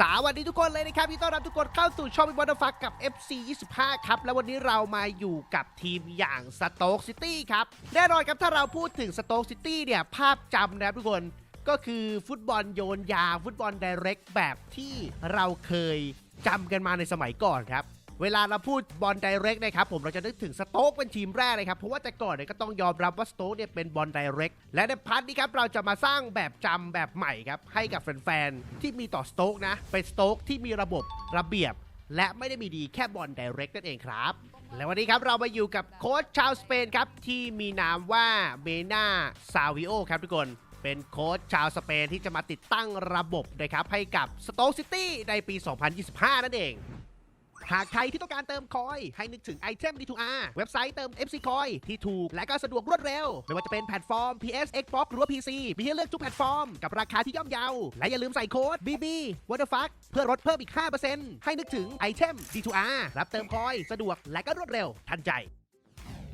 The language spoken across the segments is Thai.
สวัสดีทุกคนเลยนะครับที่ต้อนรับทุกคนเข้าสู่ช่องวิบอลฟักกับ FC 25 ครับ และวันนี้เรามาอยู่กับทีมอย่างสโต๊กซิตี้ครับ แน่นอนครับถ้าเราพูดถึงสโต๊กซิตี้เนี่ย ภาพจำนะครับทุกคนก็คือฟุตบอลโยนยา ฟุตบอลไดเรกแบบที่เราเคยจำกันมาในสมัยก่อนครับ เวลาเราพูดบอลไดเรกนะครับผมเราจะนึกถึงสโต๊กเป็นทีมแรกเลยครับเพราะว่าแต่ก่อนเนี่ยก็ต้องยอมรับว่าสโต๊กเนี่ยเป็นบอลไดเรกและในพาร์ทนี้ครับเราจะมาสร้างแบบจำแบบใหม่ครับให้กับแฟนๆที่มีต่อสโต๊กนะเป็นสโต๊กที่มีระบบระเบียบ และไม่ได้มีดีแค่บอลไดเรกนั่นเองครับและวันนี้ครับเรามาอยู่กับโค้ชชาวสเปนครับที่มีนามว่าเมนาซาวิโอครับทุกคนเป็นโค้ชชาวสเปนที่จะมาติดตั้งระบบนะครับให้กับสโต๊กซิตี้ในปี 2025 นั่นเอง หากใครที่ต้องการเติมคอย ให้นึกถึงไอเทม D2R เว็บไซต์เติม FC Coin ที่ถูก และก็สะดวกรวดเร็ว ไม่ว่าจะเป็นแพลตฟอร์ม PS Xbox หรือว่า PC มีให้เลือกทุกแพลตฟอร์ม กับราคาที่ย่อมเยา และอย่าลืมใส่โค้ด BB What the fuck เพื่อลดเพิ่มอีก 5%ให้นึกถึงไอเทม D2R รับเติมคอยสะดวกและก็รวดเร็วทันใจ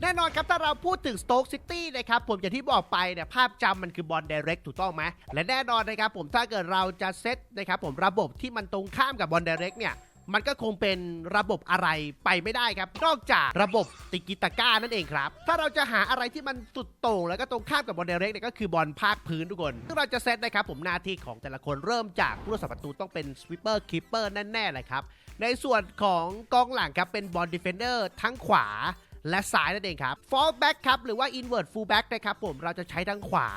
แน่นอนครับ ถ้าเราพูดถึง Stoke City นะครับผมอย่างที่บอกไปเนี่ยภาพจำมันคือบอล Direct ถูกต้องไหมและแน่นอนนะครับผมถ้าเกิดเราจะเซตนะครับผมระบบที่มันตรงข้ามกับบอล Direct เนี่ย มันก็คงเป็นระบบอะไรไปไม่ได้ครับ นอกจากระบบติกิตาก้านั่นเองครับ ถ้าเราจะหาอะไรที่มันสุดโต่งแล้วก็ตรงข้ามกับบอลเดเรกเนี่ยก็คือบอลภาคพื้นทุกคนซึ่งเราจะเซตนะครับผมหน้าที่ของแต่ละคนเริ่มจากผู้รักษาประตูต้องเป็นสวิปเปอร์คีปเปอร์แน่ๆเลยครับ ในส่วนของกองหลังครับเป็นบอลดิเฟนเดอร์ทั้งขวาและซ้ายนั่นเองครับ fall back ครับหรือว่า invert full back นะครับผมเราจะใช้ทั้งขวา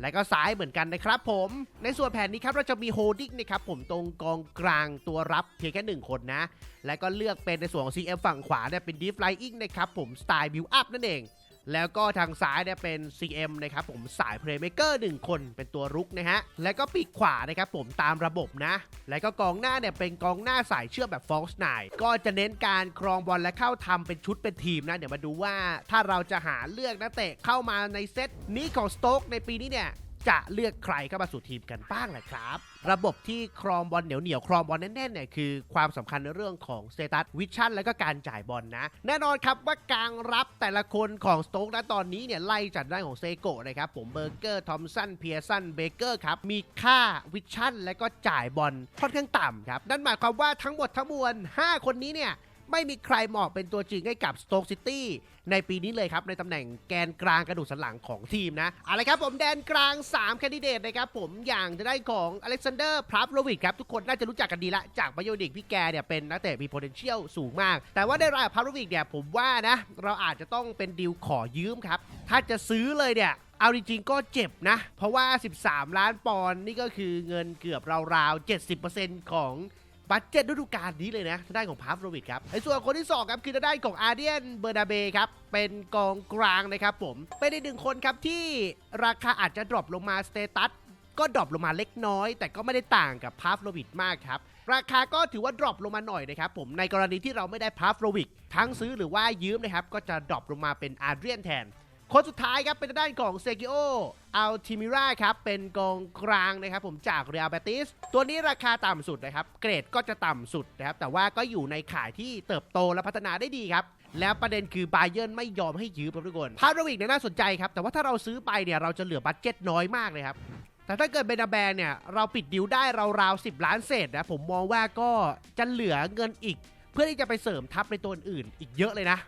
และก็ซ้ายเหมือนกันนะครับผม ในส่วนแผนนี้ครับเราจะมีโฮดิ้งนะครับผมตรงกองกลางตัวรับเพียงแค่ 1 คนนะ และก็เลือกเป็นในส่วนของ CM ฝั่งขวาเนี่ยเป็นดีฟลายอิงนะครับผมสไตล์บิวอัพนั่นเอง แล้วก็ทางซ้ายเนี่ยเป็น CM นะครับผมสายเพลย์เมเกอร์หนึ่งคนเป็นตัวรุกนะฮะ แล้วก็ปีกขวานะครับผมตามระบบนะ แล้วก็กองหน้าเนี่ยเป็นกองหน้าสายเชื่อมแบบ False Nine ก็จะเน้นการครองบอลและเข้าทำเป็นชุดเป็นทีมนะ เดี๋ยวมาดูว่าถ้าเราจะหาเลือกนักเตะเข้ามาในเซตนี้ของสโต๊กในปีนี้เนี่ย จะเลือกใครเข้ามาสู่ทีมกันบ้างแหละครับ ระบบที่ครองบอลเหนียวเหนียวๆครองบอลแน่นๆเนี่ยคือความสำคัญในเรื่องของสเตตัสวิชั่นและก็การจ่ายบอลนะ แน่นอนครับว่ากลางรับแต่ละคนของสโต๊กนะตอนนี้เนี่ยไล่จากด้านของเซโกะนะครับผมเบอร์เกอร์ทอมสันเพียร์สันเบเกอร์ครับมีค่าวิชั่นและก็จ่ายบอลค่อนข้างต่ำครับนั่นหมายความว่าทั้งหมดทั้งมวล 5 คนนี้เนี่ยไม่มีใครเหมาะเป็นตัวจริงให้กับ Stoke City ในปีนี้เลยครับ ในตำแหน่งแกนกลางกระดูกสันหลังของทีมนะอาละครับผมแดนกลาง 3 แคนดิเดตนะครับผมอย่างจะได้ของอเล็กซานเดอร์พราฟโลวิกครับ ทุกคนน่าจะรู้จักกันดีละ จากบ i โอดิกพี่แกเนี่ยเป็นนักเตะมี potential สูงมาก แต่ว่าในรายพราฟโลวิกเนี่ยผมว่านะ เราอาจจะต้องเป็นดีลขอยืมครับ ถ้าจะซื้อเลยเนี่ยเอาจริงๆก็เจ็บนะ เพราะว่า 13 ล้านปอนด์นี่ก็คือเงินเกือบราวๆ70%ของ บัตเจ็ตฤดูกาลนี้เลยนะทางด้านของพาฟโรวิดครับในส่วนคนที่2ครับคือทางด้านของอาร์เดียนเบอร์นาเบครับเป็นกองกลางนะครับผมเป็นอีกหนึ่งคนครับที่ราคาอาจจะดรอปลงมาสเตตัสก็ดรอปลงมาเล็กน้อย แต่ก็ไม่ได้ต่างกับพาฟโรวิดมากครับราคาก็ถือว่าดรอปลงมาหน่อยนะครับผมในกรณีที่เราไม่ได้พาฟโรวิกทั้งซื้อหรือว่ายืมนะครับก็จะดรอปลงมาเป็นอาร์เดียนแทน คนสุดท้ายครับเป็นด้านของเซกิโออัลติมิราครับ เป็นกองกลางนะครับผมจากเรียลเบติส ตัวนี้ราคาต่ำสุดนะครับ เกรดก็จะต่ำสุดนะครับ แต่ว่าก็อยู่ในข่ายที่เติบโตและพัฒนาได้ดีครับ แล้วประเด็นคือบาเยิร์นไม่ยอมให้ยืมครับทุกคนพารวิกเนี่ยน่าสนใจครับ แต่ว่าถ้าเราซื้อไปเนี่ยเราจะเหลือบัตเจ็ตน้อยมากเลยครับแต่ถ้าเกิดเบนาแบนเนี่ย เราปิดดิวได้ราวๆ10 ล้านเศษนะผมมองว่าก็จะเหลือเงินอีก เพื่อที่จะไปเสริมทัพในตัวอื่นอีกเยอะเลยนะ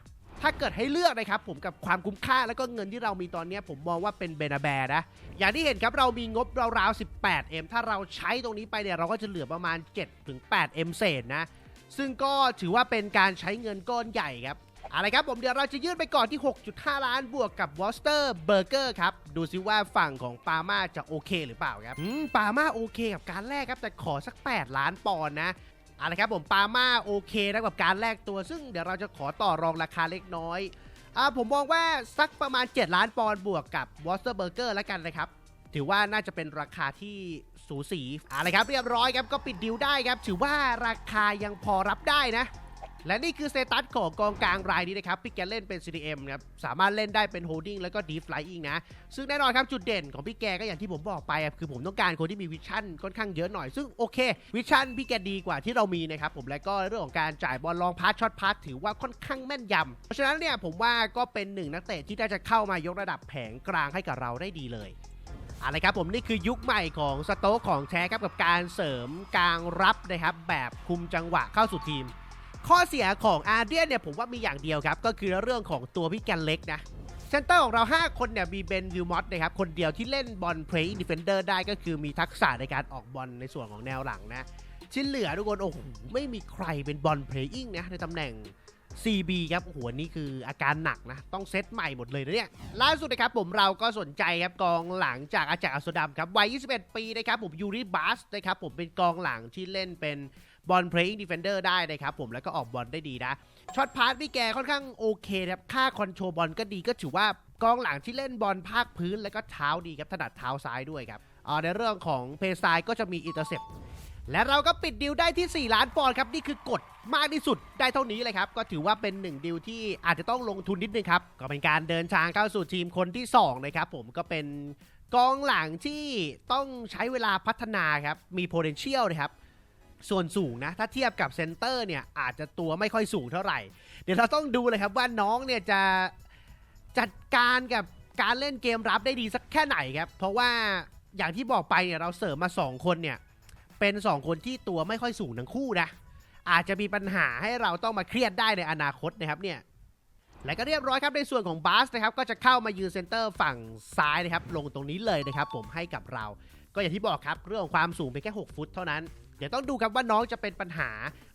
ถ้าเกิดให้เลือกนะครับผมกับความคุ้มค่าแล้วก็เงินที่เรามีตอนนี้ผมมองว่าเป็นเบนาแบร์นะ อย่างที่เห็นครับเรามีงบราวๆ 18M ถ้าเราใช้ตรงนี้ไปเนี่ยเราก็จะเหลือประมาณ 7-8M เศษนะ ซึ่งก็ถือว่าเป็นการใช้เงินก้อนใหญ่ครับอาละครับผมเดี๋ยวเราจะยื่นไปก่อนที่ 6.5 ล้านบวกกับวอสเตอร์เบอร์เกอร์ครับ ดูซิว่าฝั่งของปาม่าจะโอเคหรือเปล่าครับปาม่าโอเคกับการแลกครับ แต่ขอสัก 8 ล้านปอนด์นะ เอาละครับผมปาม่าโอเคนะกับการแลกตัว ซึ่งเดี๋ยวเราจะขอต่อรองราคาเล็กน้อยอ่าผมมองว่าสักประมาณ 7 ล้านปอนด์บวกกับวอสเตอร์เบอร์เกอร์แล้วกันนะครับ ถือว่าน่าจะเป็นราคาที่สูสีอะไรครับเรียบร้อยครับก็ปิดดิวได้ครับ ถือว่าราคายังพอรับได้นะ และนี่คือสเตตัสของกองกลางรายนี้นะครับพี่แกเล่นเป็น CDM ครับสามารถเล่นได้เป็น Holding แล้วก็ Deep Flying นะ ซึ่งแน่นอนครับจุดเด่นของพี่แกก็อย่างที่ผมบอกไปคือผมต้องการคนที่มีวิชั่นค่อนข้างเยอะหน่อย ซึ่งโอเควิชั่นพี่แกดีกว่าที่เรามีนะครับผมและก็เรื่องของการจ่ายบอลลองพาสช็อตพาสถือว่าค่อนข้างแม่นยำเพราะฉะนั้นเนี่ยผมว่าก็เป็นหนึ่งนักเตะที่น่าจะเข้ามายกระดับแผงกลางให้กับเราได้ดีเลยอาละครับผมนี่คือยุคใหม่ของสโต๊กของแท้ครับกับการเสริมกลางรับนะครับแบบคุมจังหวะเข้าสู่ทีม ข้อเสียของอาเดียนเนี่ยผมว่ามีอย่างเดียวครับ ก็คือเรื่องของตัวพี่แกนเล็กนะเซนเตอร์ของเรา 5 คนเนี่ยมีเบนวิลมอตนะครับ คนเดียวที่เล่นบอลเพลย์ดิเฟนเดอร์ได้ก็คือมีทักษะในการออกบอลในส่วนของแนวหลังนะที่เหลือทุกคน โอ้โห ไม่มีใครเป็นบอลเพลย์อิงนะในตำแหน่ง CB ครับโอ้โหนี่คืออาการหนักนะ ต้องเซตใหม่หมดเลยนะเนี่ยล่าสุดนะครับผมเราก็สนใจครับกองหลังจากอาจากอัสดามครับวัย 21 ปีนะครับผมยูริบัสนะครับผมเป็นกองหลังที่เล่นเป็น บอลเพลย์อิงดิเฟนเดอร์ได้นะครับผมแล้วก็ออกบอลได้ดีนะช็อตพาสพี่แกค่อนข้างโอเคครับค่าคอนโทรบอลก็ดีก็ถือว่ากองหลังที่เล่นบอลภาคพื้นแล้วก็เท้าดีครับถนัดเท้าซ้ายด้วยครับในเรื่องของเพย์ไซด์ก็จะมีอินเตอร์เซปและเราก็ปิดดิวได้ที่ 4 ล้านปอนด์ครับ นี่คือกดมากที่สุดได้เท่านี้เลยครับ ก็ถือว่าเป็น 1 ดิวที่อาจจะต้องลงทุนนิดนึงครับ ก็เป็นการเดินทางเข้าสู่ทีมคนที่ 2 นะครับผมก็เป็นกองหลังที่ต้องใช้เวลาพัฒนาครับ มี potential นะครับ ส่วนสูงนะ ถ้าเทียบกับเซนเตอร์เนี่ยอาจจะตัวไม่ค่อยสูงเท่าไหร่ เดี๋ยวเราต้องดูเลยครับว่าน้องเนี่ยจะจัดการกับการเล่นเกมรับได้ดีสักแค่ไหนครับ เพราะว่าอย่างที่บอกไปเนี่ยเราเสริมมา 2 คนเนี่ยเป็น 2 คนที่ตัวไม่ค่อยสูงทั้งคู่นะอาจจะมีปัญหาให้เราต้องมาเครียดได้ในอนาคตนะครับเนี่ยและก็เรียบร้อยครับในส่วนของบาสนะครับก็จะเข้ามายืนเซนเตอร์ฝั่งซ้ายนะครับลงตรงนี้เลยนะครับผมให้กับเรา ก็อย่างที่บอกครับเรื่องของความสูงเป็นแค่ 6 ฟุตเท่านั้น เดี๋ยวต้องดูครับว่าน้องจะเป็นปัญหา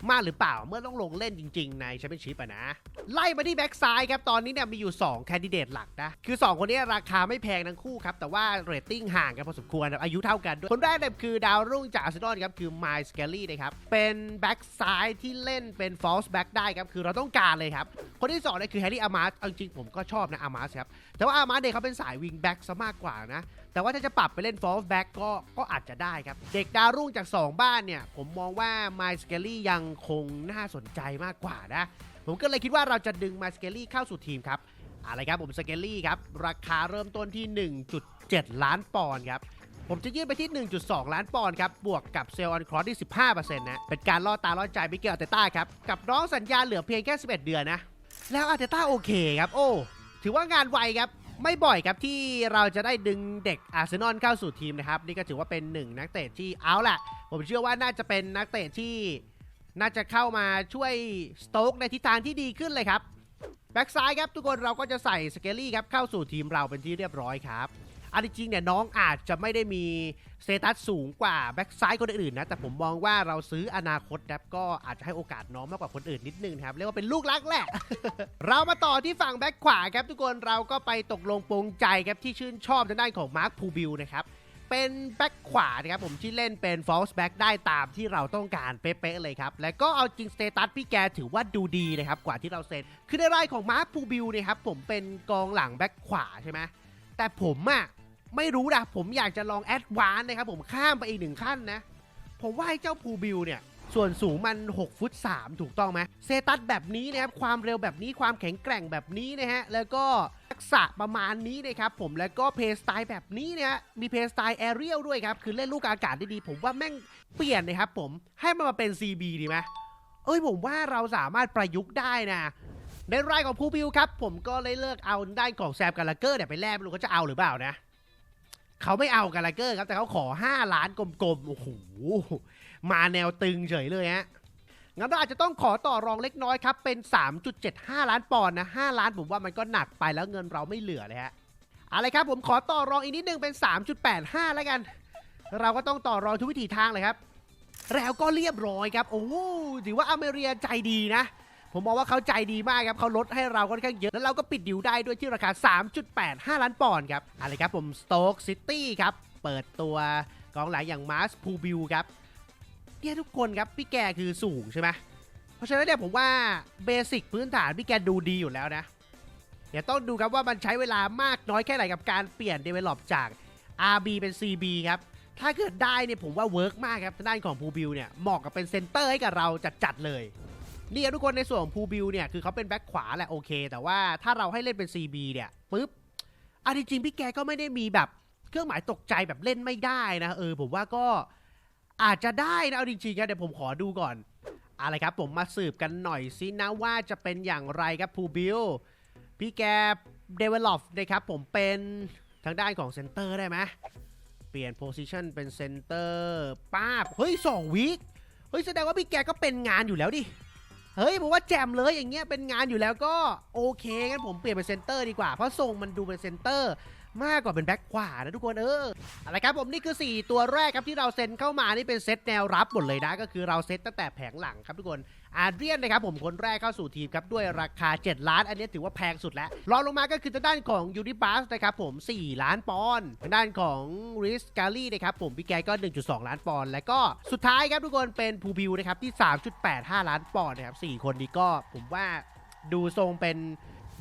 มากหรือเปล่าเมื่อต้องลงเล่นจริง ๆ ในแชมเปี้ยนชิพอะนะ ไล่มาที่แบ็กซ้ายครับ ตอนนี้เนี่ยมีอยู่ 2 แคนดิเดตหลักนะ คือ 2 คนนี้ราคาไม่แพงทั้งคู่ครับ แต่ว่าเรตติ้งห่างกันพอสมควรครับอายุเท่ากันด้วย คนแรกเนี่ยคือดาวรุ่งจากอาร์เซนอลครับ คือไมล์สเกลลี่นะครับ เป็นแบ็กซ้ายที่เล่นเป็นฟอลส์แบ็กได้ครับ คือเราต้องการเลยครับ คนที่2เนี่ยคือแฮร์รี่อาร์มาร์เอาจริงๆผมก็ชอบนะอาร์มาร์ครับแต่ว่าอาร์มาร์เนี่ยเขาเป็นสายวิงแบ็กซะมากกว่านะแต่ว่าถ้าจะปรับไปเล่น false back ก็ก็อาจจะได้ครับเด็กดาวรุ่งจาก 2 บ้านเนี่ยผมมองว่า My s c a l y ยังคงน่าสนใจมากกว่านะ ผมก็เลยคิดว่าเราจะดึง My s c a l y เข้าสู่ทีมครับ อะไรครับผม s c a l y ครับ ราคาเริ่มต้นที่ 1.7 ล้านปอนด์ครับ ผมจะยื่นไปที่ 1.2 ล้านปอนด์ครับ บวกกับเซลล์ออนครอสที่ 15%นะ เป็นการล่อตาล่อใจมิเกลอาเตต้าครับ กับน้องสัญญาเหลือเพียงแค่ 11 เดือนนะ แล้วอาเตต้าโอเคครับ โอ้ ถือว่างานไวครับ ไม่บ่อยครับที่เราจะได้ดึงเด็กอาร์เซนอลเข้าสู่ทีมนะครับ นี่ก็ถือว่าเป็นหนึ่งนักเตะที่เอาล่ะ ผมเชื่อว่าน่าจะเป็นนักเตะที่น่าจะเข้ามาช่วยสโต๊กในทิศทางที่ดีขึ้นเลยครับ แบ็กซ้ายครับทุกคนเราก็จะใส่สเกลลี่ครับเข้าสู่ทีมเราเป็นที่เรียบร้อยครับ อันจริงเนี่ยน้องอาจจะไม่ได้มีสเตตัสสูงกว่าแบ็กซ้ายคนอื่นนะ แต่ผมมองว่าเราซื้ออนาคตนะครับก็อาจจะให้โอกาสน้องมากกว่าคนอื่นนิดนึงนะครับ เรียกว่าเป็นลูกรักแหละ เรามาต่อที่ฝั่งแบ็กขวาครับทุกคนเราก็ไปตกลงปรงใจครับที่ชื่นชอบทางด้านของมาร์คพูบิลนะครับเป็นแบ็กขวานะครับผมที่เล่นเป็น false back ได้ตามที่เราต้องการเป๊ะๆเลยครับ และก็เอาจริงสเตตัสพี่แกถือว่าดูดีนะครับกว่าที่เราเซ็นคือในรายของมาร์คพูบิลนะครับผมเป็นกองหลังแบ็กขวาใช่ไหมแต่ผมอะ ไม่รู้นะผมอยากจะลองแอดวานนะครับผมข้ามไปอีกหนึ่งขั้นนะ ผมว่าไอ้เจ้าพูบิลเนี่ย ส่วนสูงมัน 6 ฟุต 3 ถูกต้องไหมเซตัสแบบนี้นะครับ ความเร็วแบบนี้ความแข็งแกร่งแบบนี้นะฮะ แล้วก็ทักษะประมาณนี้นะครับผมแล้วก็เพย์สไตล์แบบนี้นะฮะมีเพย์สไตล์แอเรียลด้วยครับ คือเล่นลูกอากาศได้ดี ผมว่าแม่งเปลี่ยนนะครับผมให้มันมาเป็น CB ดีไหมเอ้ยผมว่าเราสามารถประยุกต์ได้นะในรายของพูบิลครับ ผมก็เลยเลือกเอาด้านของแซมกาลาเกอร์เนี่ยไปแลกไม่รู้เขาจะเอาหรือเปล่านะ เขาไม่เอากาลาเกอร์ครับแต่เขาขอ 5 ล้านกลมๆ โอ้โห มาแนวตึงเฉยเลยฮะ งั้นเราอาจจะต้องขอต่อรองเล็กน้อยครับ เป็น 3.75 ล้านปอนด์นะ 5 ล้านผมว่ามันก็หนักไปแล้วเงินเราไม่เหลือเลยฮะ อะไรครับผมขอต่อรองอีกนิดนึงเป็น 3.85 แล้วกัน เราก็ต้องต่อรองทุกวิถีทางเลยครับ แล้วก็เรียบร้อยครับ โอ้โหถือว่าอเมริกาใจดีนะ ผมมองว่าเขาใจดีมากครับเขาลดให้เราค่อนข้างเยอะ แล้วเราก็ปิดดิวได้ด้วยที่ราคา 3.85 ล้านปอนด์ครับอะไรครับผมสโต๊กซิตี้ครับเปิดตัวกองหลังอย่างมาร์สพูบิลครับเนี่ยทุกคนครับพี่แกคือสูงใช่ไหมเพราะฉะนั้นเนี่ยผมว่าเบสิกพื้นฐานพี่แกดูดีอยู่แล้วนะเดี๋ยวต้องดูครับว่ามันใช้เวลามากน้อยแค่ไหนกับการเปลี่ยน develop จาก RB เป็น CB ครับ ถ้าเกิดได้เนี่ยผมว่าเวิร์กมากครับทางด้านของพูบิลเนี่ยเหมาะกับเป็นเซนเตอร์ให้กับเราจัดๆเลย นี่ทุกคนในส่วนของพูบิลเนี่ยคือเขาเป็นแบ็คขวาแหละโอเค แต่ว่าถ้าเราให้เล่นเป็น CB เนี่ยปุ๊บอันจริงพี่แกก็ไม่ได้มีแบบเครื่องหมายตกใจแบบเล่นไม่ได้นะเออผมว่าก็อาจจะได้นะเอาจริงๆนะเดี๋ยวผมขอดูก่อนอะไรครับผมมาสืบกันหน่อยสินะว่าจะเป็นอย่างไรครับพูบิลพี่แก develop นะครับผมเป็นทางด้านของเซนเตอร์ได้ไหมเปลี่ยนโพซิชันเป็นเซนเตอร์ป้าบเฮ้ยสองวิคเฮ้ยแสดงว่าพี่แกก็เป็นงานอยู่แล้วดิ เฮ้ยผมว่าแจมเลยอย่างเงี้ยเป็นงานอยู่แล้วก็โอเคงั้นผมเปลี่ยนเป็นเซนเตอร์ดีกว่าเพราะทรงมันดูเป็นเซนเตอร์ มากกว่าเป็นแบ็คขวานะทุกคนเอออะไรครับผมนี่คือ 4 ตัวแรกครับที่เราเซ็นเข้ามานี่เป็นเซตแนวรับหมดเลยนะ ก็คือเราเซตตั้งแต่แผงหลังครับทุกคนอาเดรียนนะครับผมคนแรกเข้าสู่ทีมครับด้วยราคา 7 ล้าน อันนี้ถือว่าแพงสุดแล้วรองลงมาก็คือทางด้านของยูนิบัสนะครับผม 4 ล้านปอนด์ทางด้านของริสกาลี่นะครับผมพี่แกก็ 1.2 ล้านปอนด์และก็สุดท้ายครับทุกคนเป็นพูบิวนะครับที่ 3.85 ล้านปอนด์นะครับ4คนนี้ก็ผมว่าดูทรงเป็น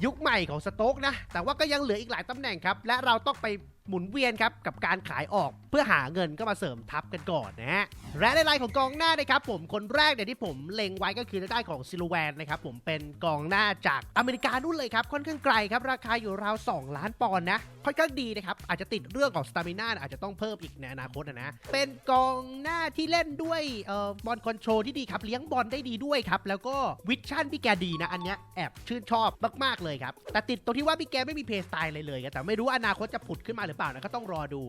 ยุคใหม่ของสโต๊กนะ แต่ว่าก็ยังเหลืออีกหลายตำแหน่งครับ และเราต้องไป หมุนเวียนครับกับการขายออกเพื่อหาเงินก็มาเสริมทัพกันก่อนนะฮะและในไลน์ของกองหน้านะครับผมคนแรกเนี่ยที่ผมเล็งไว้ก็คือทางด้ของซิลูแวนนะครับผมเป็นกองหน้าจากอเมริกานู่นเลยครับค่อนข้างไกลครับราคาอยู่ราว2 ล้านปอนด์นะค่อนข้างดีนะครับอาจจะติดเรื่องของสตามิน่าอาจจะต้องเพิ่มอีกในอนาคตนะนะเป็นกองหน้าที่เล่นด้วยเอ่อบอลคอนโทรลที่ดีครับเลี้ยงบอลได้ดีด้วยครับแล้วก็วิชั่นพี่แกดีนะอันเนี้ยแอบชื่นชอบมากๆเลยครับแต่ติดตรงที่ว่าพี่แกไม่มีเพย์สไตล์เลยเลยแต่ไม่รู้อนาคตจะผุดขึ้นมาหรือือเปล่านะก็ต้องรอดู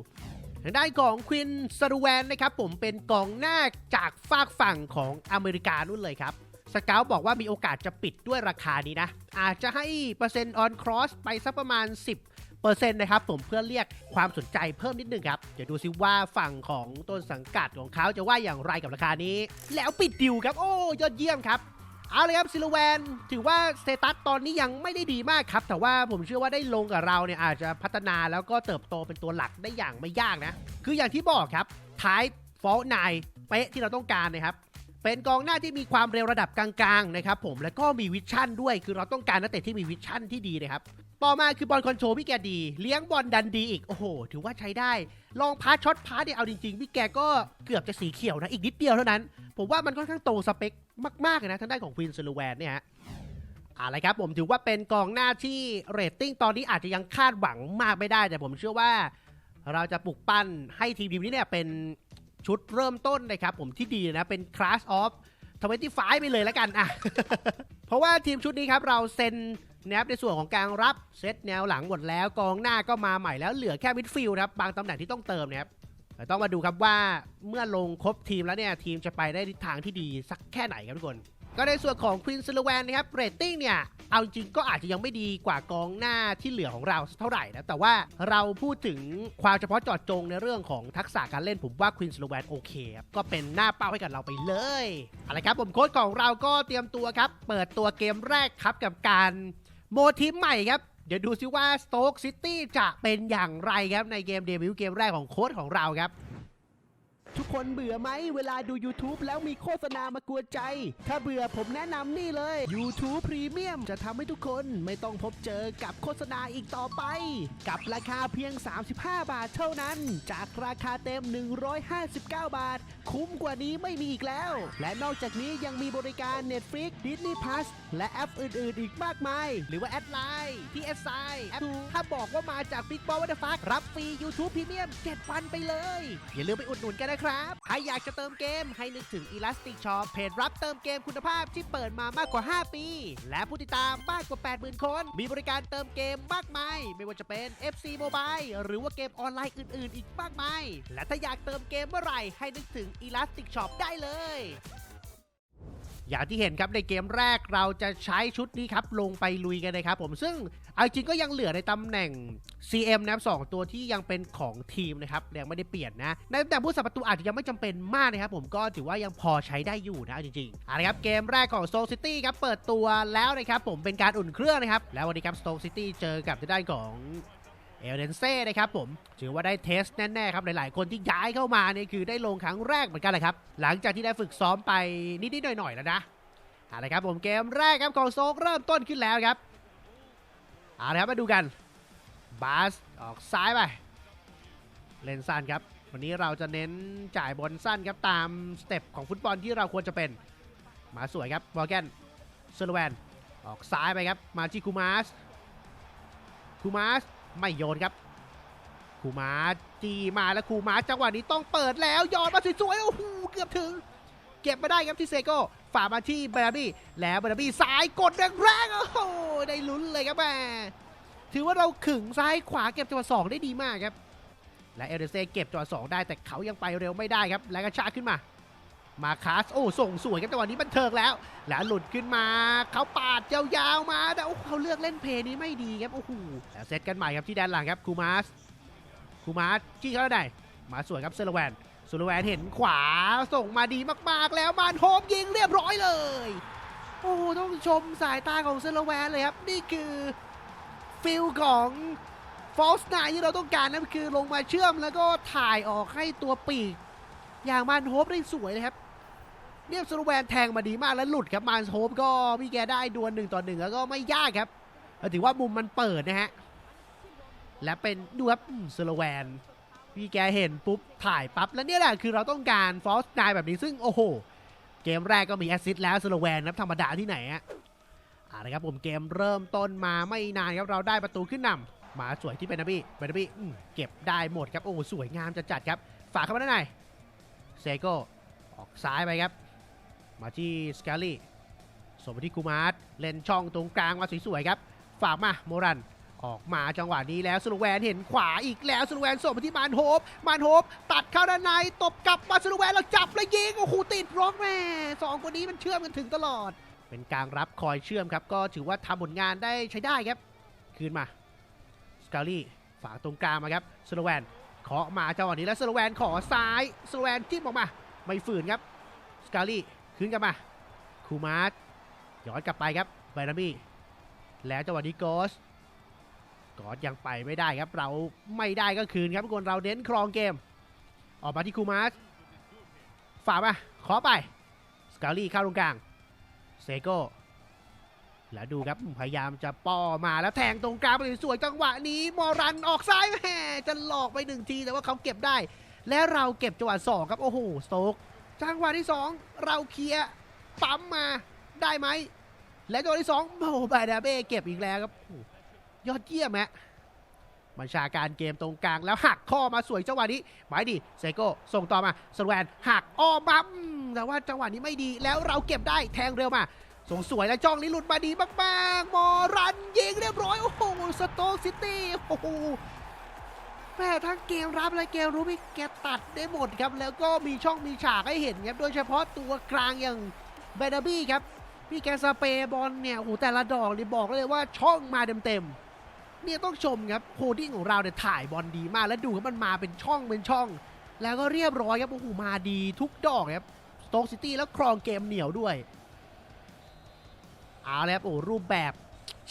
ทางด้านของควินสรูแวนนะครับผมเป็นกองหน้าจากฝากฝั่งของอเมริกานู่นเลยครับสเกลบอกว่ามีโอกาสจะปิดด้วยราคานี้นะ อาจจะให้เปอร์เซ็นต์ออนครอสไปสักประมาณ 10เปอร์เซ็นต์นะครับผมเพื่อเรียกความสนใจเพิ่มนิดนึงครับ เดี๋ยวดูซิว่าฝั่งของต้นสังกัดของเขาจะว่าอย่างไรกับราคานี้ แล้วปิดดิวครับ โอ้ยอดเยี่ยมครับ เอาเลยครับซิลแวนถือว่าสเตตัสตอนนี้ยังไม่ได้ดีมากครับ แต่ว่าผมเชื่อว่าได้ลงกับเราเนี่ยอาจจะพัฒนาแล้วก็เติบโตเป็นตัวหลักได้อย่างไม่ยากนะ คืออย่างที่บอกครับ ท้ายฟอลนายเป๊ะที่เราต้องการนะครับเป็นกองหน้าที่มีความเร็วระดับกลางๆนะครับผมแล้วก็มีวิชั่นด้วยคือเราต้องการนักเตะที่มีวิชั่นที่ดีนะครับ ต่อมาคือบอลคอนโทรลพี่แกดี เลี้ยงบอลดันดีอีก โอ้โห ถือว่าใช้ได้ ลองพาสช็อตพาสเนี่ยเอาจริงๆ พี่แกก็เกือบจะสีเขียวนะ อีกนิดเดียวเท่านั้น ผมว่ามันค่อนข้างโตสเปคมากๆเลยนะทางด้านของควีนซูลูแวนเนี่ยฮะอะไรครับผมถือว่าเป็นกองหน้าที่เรตติ้งตอนนี้อาจจะยังคาดหวังมากไม่ได้ แต่ผมเชื่อว่า เราจะปลุกปั้นให้ทีมทีมนี้เนี่ยเป็นชุดเริ่มต้นนะครับผมที่ดีนะเป็นคลาสออฟทเวนตี้ไฟไปเลยแล้วกันอะเพราะว่าทีมชุดนี้ครับเราเซ็น นะครับในส่วนของการรับเซตแนวหลังหมดแล้วกองหน้าก็มาใหม่แล้วเหลือแค่มิดฟิลด์ครับบางตำแหน่งที่ต้องเติมนะครับแต่ต้องมาดูครับว่าเมื่อลงครบทีมแล้วเนี่ยทีมจะไปได้ทิศทางที่ดีสักแค่ไหนครับทุกคน ก็ในส่วนของควินซิลแวนนะครับเรตติ้งเนี่ยเอาจริงก็อาจจะยังไม่ดีกว่ากองหน้าที่เหลือของเราเท่าไหร่นะแต่ว่าเราพูดถึงความเฉพาะเจาะจงในเรื่องของทักษะการเล่นผมว่าควินซิลแวนโอเคครับก็เป็นหน้าเป้าให้กับเราไปเลยอาละครับผมโค้ชของเราก็เตรียมตัวครับ เปิดตัวเกมแรกครับกับการ โมทีมใหม่ครับ เดี๋ยวดูซิว่าสโต๊กซิตี้จะเป็นอย่างไรครับ ในเกมเดบิวต์เกมแรกของโค้ชของเราครับ ทุกคนเบื่อไหมเวลาดู YouTube แล้วมีโฆษณามากวนใจ ถ้าเบื่อผมแนะนำนี่เลย YouTube Premium จะทำให้ทุกคนไม่ต้องพบเจอกับโฆษณาอีกต่อไป กับราคาเพียง 35 บาทเท่านั้น จากราคาเต็ม 159 บาท คุ้มกว่านี้ไม่มีอีกแล้ว และนอกจากนี้ยังมีบริการ Netflix Disney Plus และแอปอื่น ๆ อีกมากมาย หรือว่าแอดไลน์ที่ s i แอปถ้าบอกว่ามาจาก Big Ball What the Fuck รับฟรี YouTube Premium 7 วันไปเลย อย่าลืมไปอุดหนุนกันนะครับใครอยากจะเติมเกมให้นึกถึง Elastic Shop เพจรับเติมเกมคุณภาพที่เปิดมามากกว่า 5 ปี และผู้ติดตามมากกว่า 80,000 คน มีบริการเติมเกมมากมาย ไม่ว่าจะเป็น FC Mobile หรือว่าเกมออนไลน์อื่น ๆ อีกมากมาย และถ้าอยากเติมเกมเมื่อไหร่ให้นึกถึง Elastic Shop ได้เลย อย่างที่เห็นครับในเกมแรกเราจะใช้ชุดนี้ครับลงไปลุยกันนะครับผมซึ่งเอาจริงก็ยังเหลือในตำแหน่ง CM นะครับสองตัวที่ยังเป็นของทีมนะครับยังไม่ได้เปลี่ยนนะ ในตำแหน่งผู้สับประตูอาจจะยังไม่จำเป็นมากนะครับผมก็ถือว่ายังพอใช้ได้อยู่นะเอาจริงๆเอาละครับเกมแรกของ Stoke City ครับเปิดตัวแล้วนะครับผมเป็นการอุ่นเครื่องนะครับแล้ววันนี้ครับ Stoke City เจอกับทางด้านของ เอลเดนเซ่นะครับผมถือว่าได้เทสแน่ๆครับหลายๆ คนที่ย้ายเข้ามาเนี่ยคือได้ลงครั้งแรกเหมือนกันแหละครับ หลังจากที่ได้ฝึกซ้อมไปนิดๆหน่อยๆแล้วนะเอาละครับผมเกมแรกครับของโซกเริ่มต้นขึ้นแล้วครับเอาละครับมาดูกันบาสออกซ้ายไปเล่นสั้นครับ วันนี้เราจะเน้นจ่ายบอลสั้นครับตามสเต็ปของฟุตบอลที่เราควรจะเป็น มาสวยครับวอลแกนเซอร์แวนออกซ้ายไปครับมาที่คูมาสคูมาส ไม่โยนครับคูมาจีมาแล้วคูมาจังหวะนี้ต้องเปิดแล้วยอดมาสวยๆโอ้โหเกือบถึง เก็บมาได้ครับที่เซโก้ฝ่ามาที่เบราบี้แล้วเบราบี้ซ้ายกดแรงๆโอ้โหได้ลุ้นเลยครับแม่ถือว่าเราขึงซ้ายขวาเก็บจังหวะสองได้ดีมากครับ และเอเดเซ่เก็บจังหวะสองได้แต่เขายังไปเร็วไม่ได้ครับ แล้วก็ชาขึ้นมา มาคาสโอ้ส่งสวยครับจังหวะนี้บันเทิงแล้ว แล้วหลุดขึ้นมาเขาปาดยาวๆมาแต่โอ้เขาเลือกเล่นเพย์นี้ไม่ดีครับโอ้โหแล้วเซตกันใหม่ครับที่แดนหลังครับคูมาสคูมาสจี้เขาได้มาสวยครับเซลแวนเซลแวนเห็นขวาส่งมาดีมากๆ แล้วมานโฮมยิงเรียบร้อยเลย โอ้ต้องชมสายตาของเซลแวนเลยครับนี่คือฟิลของฟอลสไนที่เราต้องการนะคือลงมาเชื่อมแล้วก็ถ่ายออกให้ตัวปีกอย่างมานโฮปได้สวยเลยครับ เนี่ยสโลแวนแทงมาดีมากแล้วหลุดครับมานโฮปก็พี่แกได้ดวลหนึ่งต่อหนึ่งแล้วก็ไม่ยากครับถือว่ามุมมันเปิดนะฮะและเป็นดูครับสโลแวนพี่แกเห็นปุ๊บถ่ายปั๊บแล้วเนี่ยแหละคือเราต้องการฟอสไนแบบนี้ซึ่งโอ้โห เกมแรกก็มีแอสซิสต์แล้วสโลแวนนะครับธรรมดาที่ไหนอะอ่านะครับผมเกมเริ่มต้นมาไม่นานครับเราได้ประตูขึ้นนำมาสวยที่เบนาบี้เบนาบี้เก็บได้หมดครับโอ้สวยงามจะจัดครับ ฝากเข้ามาด้านในเซโกออกซ้ายไปครับ มาที่สกาลี่ส่งไปที่คูมาร์ตเล่นช่องตรงกลางมาสวยๆครับ ฝากมาโมรันออกมาจังหวะนี้แล้วสโลแวนเห็นขวาอีกแล้วสโลแวนส่งไปที่มานโฮปมานโฮปตัดเข้าด้านในตบกลับมาสโลแวนแล้วจับแล้วยิงโอ้โหติดบล็อกแม่สองคนนี้มันเชื่อมกันถึงตลอด เป็นกลารรับคอยเชื่อมครับ ก็ถือว่าทำผลงานได้ใช้ได้ครับ คืนมาสกาลี่ฝากตรงกลางมาครับสโลแวนเคาะมาจังหวะนี้แล้วสโลแวนขอซ้ายสโลแวนจิ้มออกมา ไม่ฝืนครับสกาลี่ คืนกลับมาคูมาร์ย้อนกลับไปครับไบรามี่แล้วจังหวะนี้โกสกอดยังไปไม่ได้ครับ เราไม่ได้ก็คืนครับทุกคนเราเน้นครองเกม ออกมาที่คูมาสฝากมาขอไปสกาลี่เข้าตรงกลางเซโก้แล้วดูครับพยายามจะป้อมาแล้วแทงตรงกลางไปสวยจังหวะนี้มอรันออกซ้ายแหมจะหลอกไปหนึ่งทีแต่ว่าเขาเก็บได้ และเราเก็บจังหวะสองครับโอ้โหสโต๊ก จังหวะที่สองเราเคลียร์ปั๊มมาได้ไหม และจังหวะที่สองโอ้บายดาเบ้เก็บอีกแล้วครับยอดเยี่ยมฮะบัญชาการเกมตรงกลางแล้วหักข้อมาสวยจังหวะนี้หมายดีเซโก้ส่งต่อมาสแวนหักอ้อมบัมแต่ว่าจังหวะนี้ไม่ดีแล้วเราเก็บได้แทงเร็วมาส่งสวยแล้วจ้องนี้หลุดมาดีมากๆมอรันยิงเรียบร้อย โอ้โหสโต๊กซิตี้โอ้โห แม่ทั้งเกมรับและเกมรู้พี่แกตัดได้หมดครับ แล้วก็มีช่องมีฉากให้เห็นครับ โดยเฉพาะตัวกลางอย่างเบนาบี้ครับ พี่แกสเปรย์บอลเนี่ยโอ้โหแต่ละดอกนี่บอกเลยว่าช่องมาเต็มๆเนี่ยต้องชมครับโคดิ้งของเราเนี่ยถ่ายบอลดีมาก แล้วดูครับมันมาเป็นช่องเป็นช่อง แล้วก็เรียบร้อยครับโอ้โหมาดีทุกดอกครับสโต๊กซิตี้แล้วครองเกมเหนียวด้วยเอาแล้วครับโอ้รูปแบบ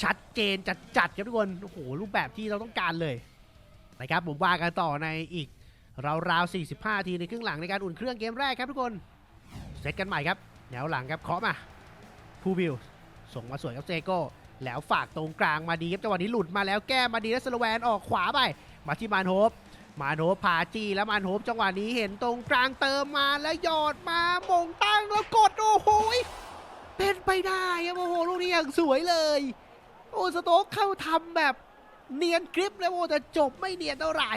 ชัดเจนจัดๆครับทุกคนโอ้โหรูปแบบที่เราต้องการเลย นะครับผมว่ากันต่อในอีกราวๆ 45 ทีในครึ่งหลังในการอุ่นเครื่องเกมแรกครับทุกคนเซตกันใหม่ครับแนวหลังครับเคาะมาพูวิลส่งมาสวยกับเซโก้แล้วฝากตรงกลางมาดีครับจังหวะนี้หลุดมาแล้วแก้มาดีแล้วสโลแวนออกขวาไป มาที่มานโฮปมานโฮปพาจีแล้วมานโฮปจังหวะนี้เห็นตรงกลางเติมมาแล้วหยอดมามงตั้งแล้วกดโอ้โหเป็นไปได้ครับโอ้โหลูกนี้อย่างสวยเลย โอ้สโต๊กเข้าทำแบบ เนียนกริปแล้วโอ้แต่จบไม่เนียนเท่าไหร่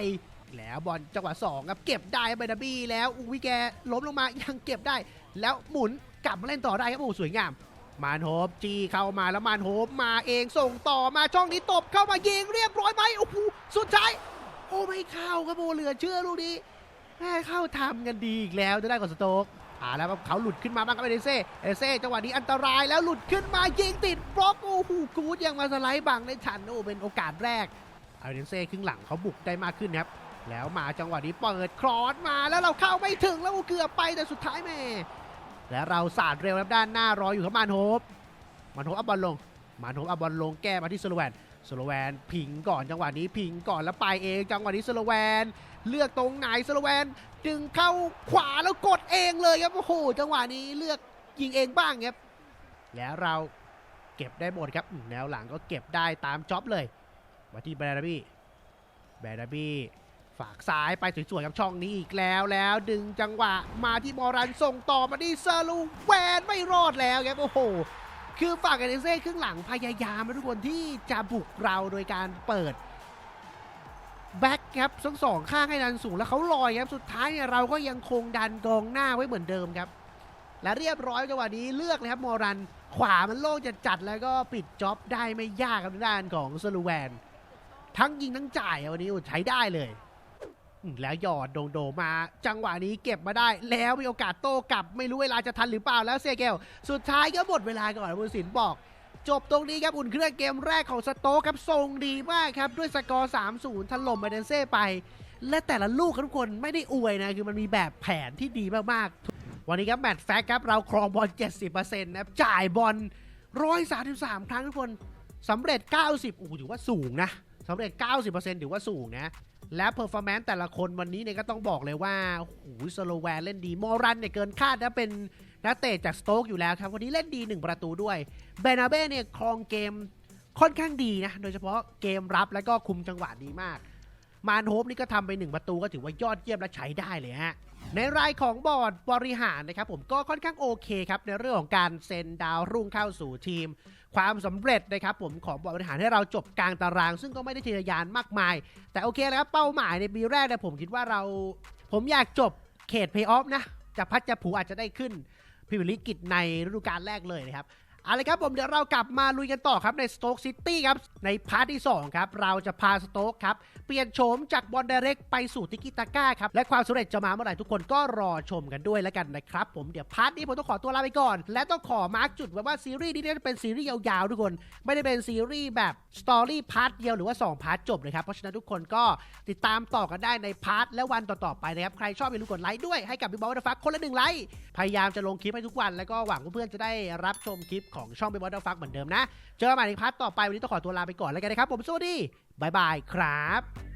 แล้วบอลจังหวะสองครับเก็บได้เบนาบี้แล้วอูวิแกล้มลงมายังเก็บได้ แล้วหมุนกลับมาเล่นต่อได้ครับโอ้สวยงาม มานโฮปจีเข้ามาแล้วมานโฮปมาเองส่งต่อมาช่องนี้ตบเข้ามายิงเรียบร้อยไหมโอ้โหสุดท้ายโอ้ไม่เข้าครับโอ้เหลือเชื่อลูกนี้แม่เข้าทำกันดีอีกแล้วจะได้กับสโต๊กาแล้วเขาหลุดขึ้นมาบ้างครับเอเดเซ่เอเดเซ่จังหวะนี้อันตรายแล้วหลุดขึ้นมายิงติดบล็อกโอ้โหกูดยังมาสไลด์บังได้ทันโอ้เป็นโอกาสแรกเอเดเซ่ครึ่งหลังเขาบุกได้มากขึ้นครับแล้วมาจังหวะนี้เปิดครอสมาแล้วเราเข้าไม่ถึงแล้วเกือบไปแต่สุดท้ายแม่และเราสาดเร็วครับด้านหน้ารออยู่ครับมานโฮปมานโฮปอาบอลลงมานโฮปเอาบอลลงแก้มาที่สโลแวน สโลแวนพิงก่อนจังหวะนี้พิงก่อนแล้วไปเอง จังหวะนี้สโลแวนเลือกตรงไหนสโลแวนดึงเข้าขวาแล้วกดเองเลยครับโอ้โหจังหวะนี้เลือกยิงเองบ้างครับแล้วเราเก็บได้หมดครับแนวหลังก็เก็บได้ตามจ็อบเลยมาที่แบรดบี้แบรดบี้ฝากซ้ายไปสวยๆกับช่องนี้อีกแล้วแล้วดึงจังหวะมาที่มอรันส่งต่อมาที่เซอร์ลูแวนไม่รอดแล้วครับโอ้โห คือฝากกันเอเซ่ครึ่งหลังพยายามนทุกคนที่จะบุกเราโดยการเปิดแบ็คครับทั้งสองข้างให้ดันสูงแล้วเขาลอยครับสุดท้ายเนี่ยเราก็ยังคงดันกองหน้าไว้เหมือนเดิมครับ และเรียบร้อยจังหวะนี้เลือกเลยครับมอรันขวามันโล่งจะจัดแล้วก็ปิดจ็อบได้ไม่ยากครับด้านของสลูแวน ทั้งยิงทั้งจ่ายวันนี้ใช้ได้เลย แล้วหยอดโดงโดมา จังหวะนี้เก็บมาได้ แล้วมีโอกาสโต้กลับ ไม่รู้เวลาจะทันหรือเปล่าแล้วเซเกล สุดท้ายก็หมดเวลาก่อนบุญสินบอก จบตรงนี้ครับอุ่นเครื่องเกมแรกของสโต๊กครับทรงดีมากครับ ด้วยสกอร์ 3-0ถล่มไบเดนเซ่ไป และแต่ละลูกทุกคนไม่ได้อวยนะคือมันมีแบบแผนที่ดีมากๆ วันนี้ครับแมตช์แฟกครับเราครองบอล 70%นะครับจ่ายบอล133 ครั้งทุกคนสำเร็จ 90โอ้ถือว่าสูงนะสำเร็จ 90%ถือว่าสูงนะ และเพอร์ฟอร์แมนซ์แต่ละคนวันนี้เนี่ยก็ต้องบอกเลยว่าโอ้โหสโลแวนเล่นดี มอรันเนี่ยเกินคาดนะเป็นนักเตะจากสโต๊กอยู่แล้วครับ วันนี้เล่นดี 1 ประตูด้วย เบนาเบ้เนี่ยครองเกมค่อนข้างดีนะ โดยเฉพาะเกมรับแล้วก็คุมจังหวะดีมาก มานโฮปนี่ก็ทำไป 1 ประตูก็ถือว่ายอดเยี่ยมและใช้ได้เลยฮะ ในรายของบอร์ดบริหารนะครับผมก็ค่อนข้างโอเคครับในเรื่องของการเซ็นดาวรุ่งเข้าสู่ทีม ความสำเร็จนะครับผมของบอร์ดบริหารให้เราจบกลางตาราง ซึ่งก็ไม่ได้ทะยานมากมาย แต่โอเคแล้วครับเป้าหมายในปีแรกเนี่ยผมคิดว่าเรา ผมอยากจบเขตเพย์ออฟนะจะพัดจะผูอาจจะได้ขึ้นพรีเมียร์ลีกกิจในฤดูกาลแรกเลยนะครับ เอาละครับผมเดี๋ยวเรากลับมาลุยกันต่อครับในสโต๊กซิตี้ครับในพาร์ทที่2ครับเราจะพาสโต๊กครับเปลี่ยนโฉมจากบอลเดเร็กไปสู่ติกิตาก้าครับและความสำเร็จจะมาเมื่อไหร่ทุกคนก็รอชมกันด้วยแล้วกันนะครับผมเดี๋ยวพาร์ทนี้ผมต้องขอตัวลาไปก่อน และต้องขอมาร์กจุดไว้ว่าซีรีส์นี้จะเป็นซีรีส์ยาวๆทุกคน ไม่ได้เป็นซีรีส์แบบสตอรี่พาร์ทเดียวหรือว่า2พาร์ทจบเลยครับเพราะฉะนั้นทุกคนก็ติดตามต่อกันได้ในพาร์ทและวันต่อๆไปนะครับใครชอบอย่าลืมกดไลค์ด้วยให้กับบิ๊กบอลฟักคนละหนึ่งไลค์พยายามจะลงคลิปให้ทุกวัน แล้วก็หวังว่าเพื่อนจะได้รับชมคลิปของช่อง b บ b อ l ฟักเหมือนเดิมนะ เจอกันใหม่ในพาร์ทต่อไปวันนี้ต้องขอตัวลาไปก่อนแล้วกันนะครับผมสวัสดีบายบายครับ